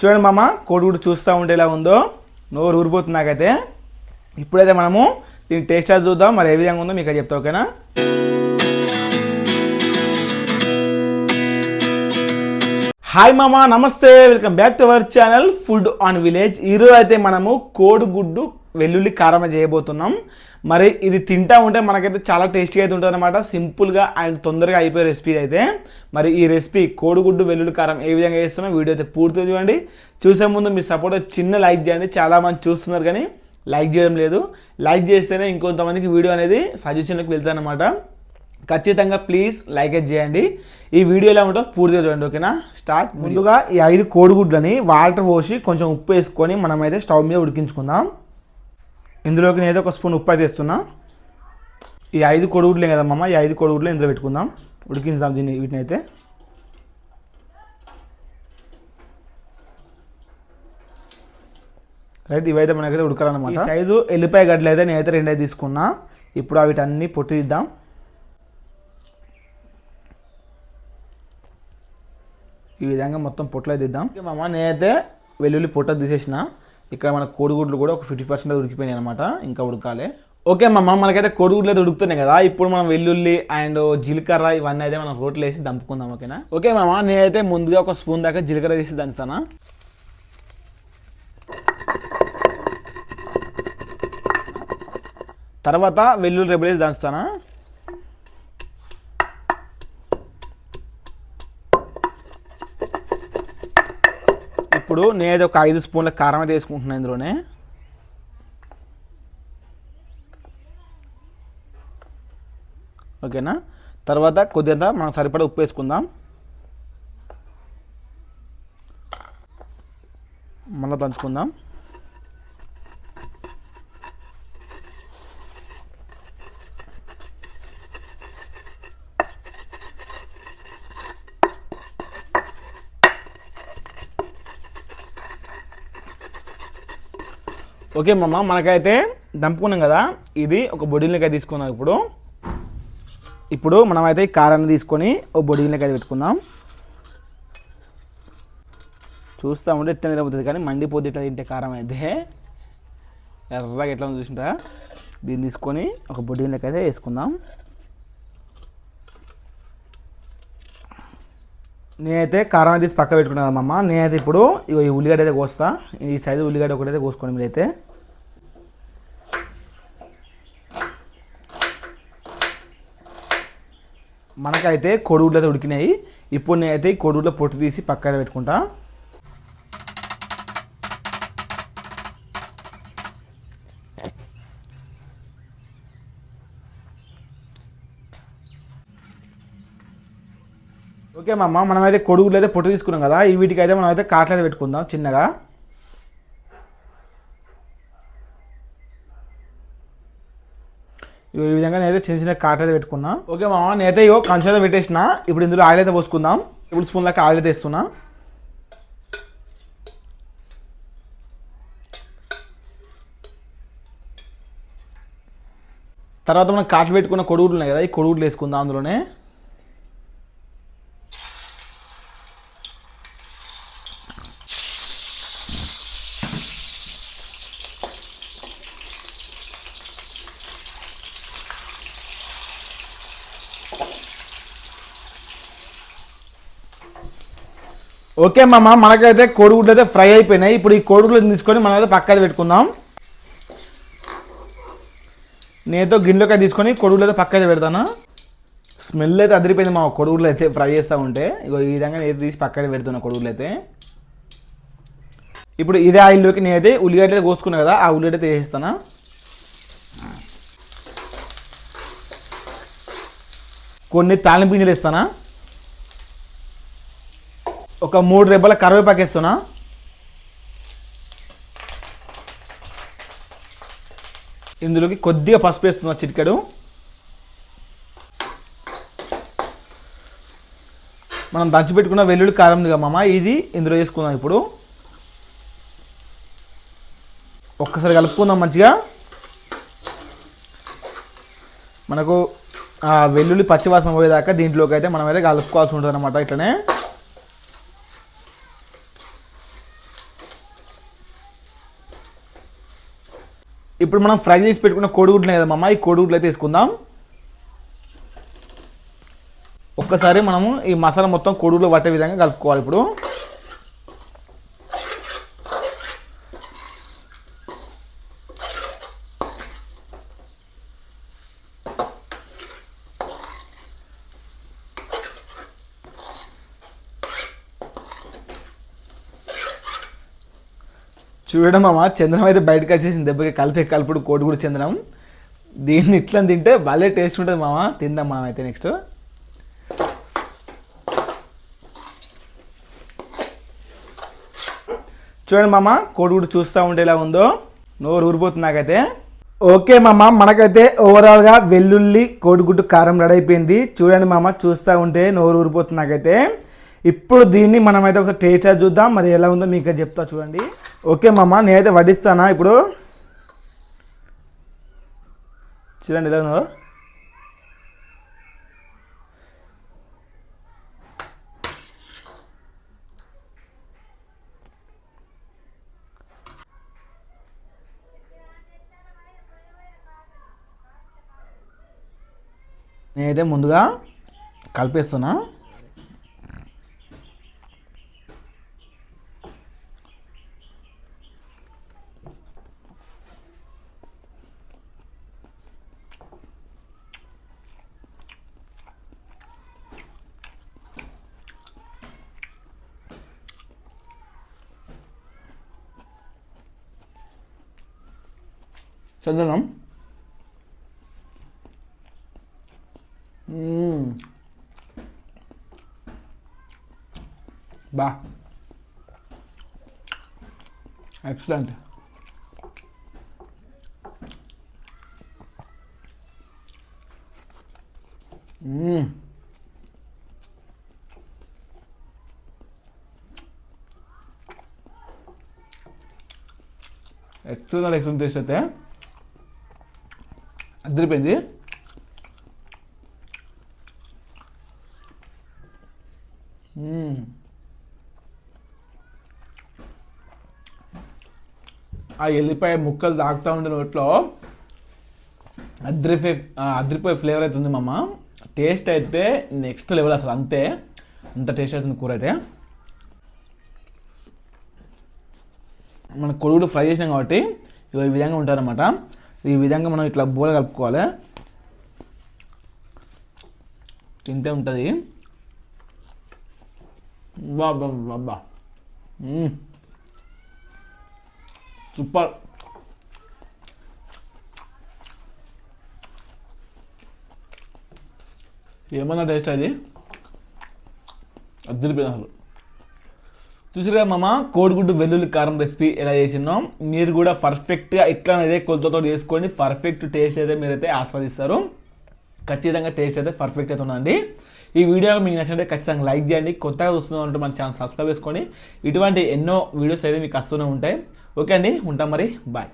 చూడండి మామ కోడిగుడ్డు చూస్తూ ఉంటే ఎలా ఉందో. నోరు ఊరిపోతుంది నాకైతే. ఇప్పుడైతే మనము దీని టేస్ట్ అది చూద్దాం. మరి ఏ విధంగా ఉందో మీకు చెప్తా ఓకేనా? హాయ్ మామ నమస్తే. Welcome back to our channel food on village ఈరోజు అయితే మనము కోడిగుడ్డు వెల్లుల్లి కారం చేయబోతున్నాం. మరి ఇది తింటా ఉంటే మనకైతే చాలా టేస్టీగా అయితే ఉంటుంది అనమాట సింపుల్గా అండ్ తొందరగా అయిపోయే రెసిపీ అయితే. మరి ఈ రెసిపీ కోడిగుడ్డు వెల్లుల్లి కారం ఏ విధంగా చేస్తున్నాం వీడియో అయితే పూర్తిగా చూడండి. చూసే ముందు మీ సపోర్ట్ చిన్న లైక్ చేయండి. చాలామంది చూస్తున్నారు కానీ లైక్ చేయడం లేదు. లైక్ చేస్తేనే ఇంకొంతమందికి వీడియో అనేది సజెషన్లోకి వెళ్తానమాట ఖచ్చితంగా ప్లీజ్ లైక్ చేయండి. ఈ వీడియో ఎలా ఉంటుందో పూర్తిగా చూడండి ఓకేనా? స్టార్ట్. ముందుగా ఈ ఐదు కోడిగుడ్లని వాటర్ పోసి కొంచెం ఉప్పు వేసుకొని మనమైతే స్టవ్ మీద ఉడికించుకుందాం. ఇందులోకి నేను ఏదో ఒక స్పూన్ ఉప్పు అయితే వేస్తున్నా. ఈ ఐదు కోడిగుడ్లే కదా మమ్మ ఈ ఐదు కోడిగుడ్లు ఇందులో పెట్టుకుందాం. ఉడికించుదాం దీన్ని వీటిని అయితే రైట్ ఇవైతే మనకైతే ఉడకాలన్నమాట. ఐదు సైజు ఎల్లిపాయ గడ్డలు అయితే నేనైతే రెండే తీసుకున్నా. ఇప్పుడు వీటన్ని పొట్టు తీద్దాం. ఈ విధంగా మొత్తం పొట్టలు అయితే ఇద్దాం మామ నేనైతే వెల్లుల్లి పొట్ట తీసేసిన. ఇక్కడ మన కోడిగుడ్లు కూడా ఒక ఫిఫ్టీ పర్సెంట్ ఉడికిపోయినాయి అనమాట ఇంకా ఉడకాలి. ఓకే అమ్మ మనకైతే కోడిగుడ్లు అయితే ఉడుకుతున్నాయి కదా ఇప్పుడు మనం వెల్లుల్లి అండ్ జీలకర్ర ఇవన్నీ అయితే మనం రోట్లు వేసి దంపుకుందాం ఓకేనా? ఓకే మామ నేనైతే ముందుగా ఒక స్పూన్ దాకా జీలకర్ర తీసి దంచుతానా? తర్వాత వెల్లుల్లి రెబ్బలేసి దంచుతానా? ఇప్పుడు నేను ఒక ఐదు స్పూన్ల కారం అయితే వేసుకుంటున్నాను ఇందులోనే. ఓకేనా? తర్వాత కొద్దిగా మనం సరిపడా ఉప్పు వేసుకుందాం. మళ్ళీ దంచుకుందాం. ఓకే మమ్మ మనకైతే దంపుకున్నాం కదా. ఇది ఒక బొడిలకాయ తీసుకున్నాం ఇప్పుడు. ఇప్పుడు మనమైతే ఈ కారాన్ని తీసుకొని ఒక బొడిలకాయ పెట్టుకుందాం. చూస్తూ ఉంటే ఎట్లా నిలబడుతుంది కానీ మండిపోతే ఇట్లా తింటే కారం అయితే. ఎర్రగా ఎట్లా ఉంది చూసింటారా దీన్ని తీసుకొని ఒక బొడిలకి అయితే వేసుకుందాం. నేనైతే కారం తీసి పక్క పెట్టుకున్నాను అమ్మమ్మ నేనైతే ఇప్పుడు ఈ ఉల్లిగడ్డ అయితే కోస్తా. ఈ సైజు ఉల్లిగడ్డ ఒకటైతే కోసుకోండి మీరైతే. మనకైతే కోడిగుడ్లు అయితే ఉడికినాయి. ఇప్పుడు నేనైతే ఈ పొట్టు తీసి పక్కన పెట్టుకుంటా. ఓకే మా అమ్మ మనమైతే కొడుగులు అయితే పొట్టు తీసుకున్నాం కదా ఈ వీటికి అయితే మనం అయితే కాట్లు అయితే పెట్టుకుందాం చిన్నగా. ఈ విధంగా నేనైతే చిన్న చిన్న కాట్లు అయితే పెట్టుకున్నా. ఓకే మామ నేనైతే ఇగో కంచు అయితే పెట్టేసిన. ఇప్పుడు ఇందులో ఆయిల్ అయితే పోసుకుందాం. టేబుల్ స్పూన్ దాకా ఆయిల్ అయితే ఇస్తున్నా తర్వాత మనం కాట్లు పెట్టుకున్న కొడుగులు ఉన్నాయి కదా ఈ కొడుగులు వేసుకుందాం అందులోనే. ఓకే మామ మనకైతే కోడిగుడ్లు అయితే ఫ్రై అయిపోయినాయి. ఇప్పుడు ఈ కోడిగుడ్లు తీసుకొని మనం అయితే పక్కన పెట్టుకుందాం. నేతో గిన్నెలోకి అయితే తీసుకొని కొడుగులు అయితే పక్కన పెడతాను? స్మెల్ అయితే అదిరిపోయింది మా కొడుగులు అయితే ఫ్రై చేస్తూ ఉంటే. ఇగో ఈ విధంగా నేను తీసి పక్కన పెడుతున్నా కొడుగులు అయితే ఇప్పుడు ఇదే ఆయిల్లోకి నేనైతే ఉల్లిగడ్డ అయితే కోసుకున్నా కదా ఆ ఉల్లిగడ్డ తీసేస్తాను కొన్ని తాలింపు గింజలు ఇస్తానా ఒక మూడు రెబ్బల కరివేపాకు వేస్తున్నా. ఇందులోకి కొద్దిగా పసుపు వేస్తున్నా చిటికెడు. మనం దంచి పెట్టుకున్న వెల్లుల్లి కారం ఉంది కదా మామ ఇది ఇందులో వేసుకుందాం ఇప్పుడు. ఒక్కసారి కలుపుకుందాం మంచిగా. మనకు ఆ వెల్లుల్లి పచ్చివాసన పోయేదాకా దీంట్లోకి అయితే మనం అయితే కలుపుకోవాల్సి ఉంటుంది అనమాట ఇట్లనే. ఇప్పుడు మనం ఫ్రై చేసి పెట్టుకున్న కోడిగుడ్లు కదా మామ ఈ కోడిగుడ్లు అయితే తీసుకుందాం ఒక్కసారి మనము ఈ మసాలా మొత్తం కోడిగుడ్లు పట్టే విధంగా కలుపుకోవాలి ఇప్పుడు. చూడడం మామ చంద్రం అయితే బయటకు వచ్చేసింది. దెబ్బకి కలిపి కలుపుడు కోడి కూడా చంద్రం దీన్ని ఇట్లా తింటే భలే టేస్ట్ ఉంటుంది మామ. తిందాం మామ అయితే నెక్స్ట్ చూడండి మామ కోడిగుడు చూస్తూ ఉంటే ఎలా ఉందో. నోరు ఊరిపోతుంది నాకైతే. ఓకే మామ మనకైతే ఓవరాల్గా వెల్లుల్లి కోడిగుడ్డు కారం రెడీ అయిపోయింది. చూడండి మామ చూస్తూ ఉంటే నోరు ఊరిపోతుంది నాకైతే. ఇప్పుడు దీన్ని మనమైతే ఒక టేస్ట్ చూద్దాం. మరి ఎలా ఉందో మీకు చెప్తా చూడండి. ఓకే మామ నేనైతే వడ్డిస్తానా ఇప్పుడు? చూడండి ఎలా ఉందో నేనైతే ముందుగా కలిపేస్తున్నా. చందనం మ్మ్. బా ఎక్సలెంట్ మ్మ్. ఎక్సలెంట్ ఎక్సలెంట్ టేస్ట్ అయితే అదిరిపోయింది ఆ ఎల్లిపాయ ముక్కలు తాగుతూ ఉండే నోట్లో అద్రిపోయి అద్రిపోయే ఫ్లేవర్ అయితే ఉంది మామ. టేస్ట్ అయితే నెక్స్ట్ లెవెల్ అసలు అంతే. అంత టేస్ట్ అవుతుంది కూర అయితే. మన కొడుగుడు ఫ్రై చేసినాం కాబట్టి ఈ విధంగా ఉంటారన్నమాట. ఈ విధంగా మనం ఇట్లా బోల కలుపుకోవాలి. తింటే ఉంటుంది. బాబా బాబా సూపర్. ఏమన్నా టేస్ట్ అది? అద్దరిపోయింది అసలు. చూసిరా మామ? కోడిగుడ్డు వెల్లుల్లి కారం రెసిపీ ఎలా చేసినాం మీరు కూడా పర్ఫెక్ట్గా ఇట్లా ఇదే కొలతతో చేసుకొని పర్ఫెక్ట్ టేస్ట్ అయితే మీరైతే ఆస్వాదిస్తారు. ఖచ్చితంగా టేస్ట్ అయితే పర్ఫెక్ట్ అయితే ఉందండి. ఈ వీడియో మీకు నచ్చినట్టే ఖచ్చితంగా లైక్ చేయండి. కొత్తగా చూస్తున్నాం అంటే మన ఛానల్ సబ్స్క్రైబ్ చేసుకొని ఇటువంటి ఎన్నో వీడియోస్ అయితే మీకు వస్తూనే ఉంటాయి. ఓకే అండి ఉంటాం మరి. బాయ్.